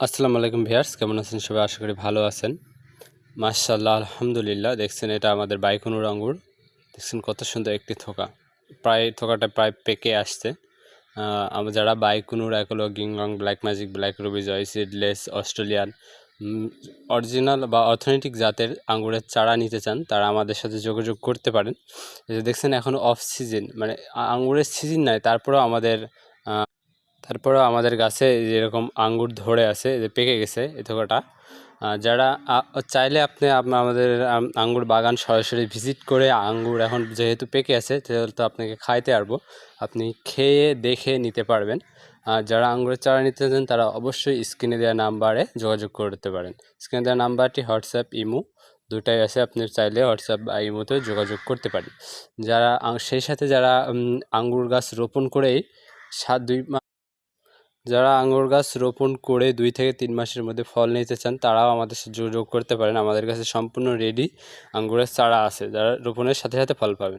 আসসালামু আলাইকুম ভিয়ার্স কেমন আছেন সবাই? আশা করি ভালো আছেন। মাশাল্লাহ আলহামদুলিল্লাহ। দেখছেন এটা আমাদের বাইকুনুর আঙ্গুর। দেখছেন কত সুন্দর একটি থোকা। প্রায় থোকাটা প্রায় পেকে আসছে। আমরা যারা বাইকুনুর একলো গিংরং black magic, black ruby joy seedless Australian original বা অথেন্টিক জাতের আঙ্গুরের চারা নিতে চান, তারা আমাদের সাথে যোগাযোগ করতে পারেন। দেখছেন এখন অফ সিজন মানে আ- আঙ্গুরের সিজন নাই, তারপরেও আমাদের তারপরেও আমাদের গাছে যেরকম আঙ্গুর ধরে আছে, যে পেকে গেছে এ থোকাটা যারা চাইলে আপনি আপ- আমাদের আঙ্গুর বাগান সরাসরি ভিজিট করে আঙ্গুর এখন যেহেতু পেকে আছে, তাহলে তো আপনাকে খাইতে পারব। আপনি খেয়ে দেখে নিতে পারবেন। আর যারা আঙ্গুরের চারা নিতে চান, তারা অবশ্যই স্ক্রিনে দেওয়া নাম্বারে যোগাযোগ করতে পারেন। স্ক্রিনে দেওয়া নাম্বারটি হোয়াটসঅ্যাপ, ইমো, দুটাই আছে, আপনি চাইলে হোয়াটসঅ্যাপ বা ইমোতে যোগাযোগ করতে পারেন। যারা সেই সাথে যারা আঙ্গুর গাছ রোপণ করেই সাত দুই যারা আঙুর গাছ রোপণ করে দুই থেকে তিন মাসের মধ্যে ফল নিতে চান, তারাও আমাদের সাথে যোগাযোগ করতে পারেন। আমাদের কাছে সম্পূর্ণ রেডি আঙ্গুরের চারা আছে, যারা রোপণের সাথে সাথে ফল পাবেন।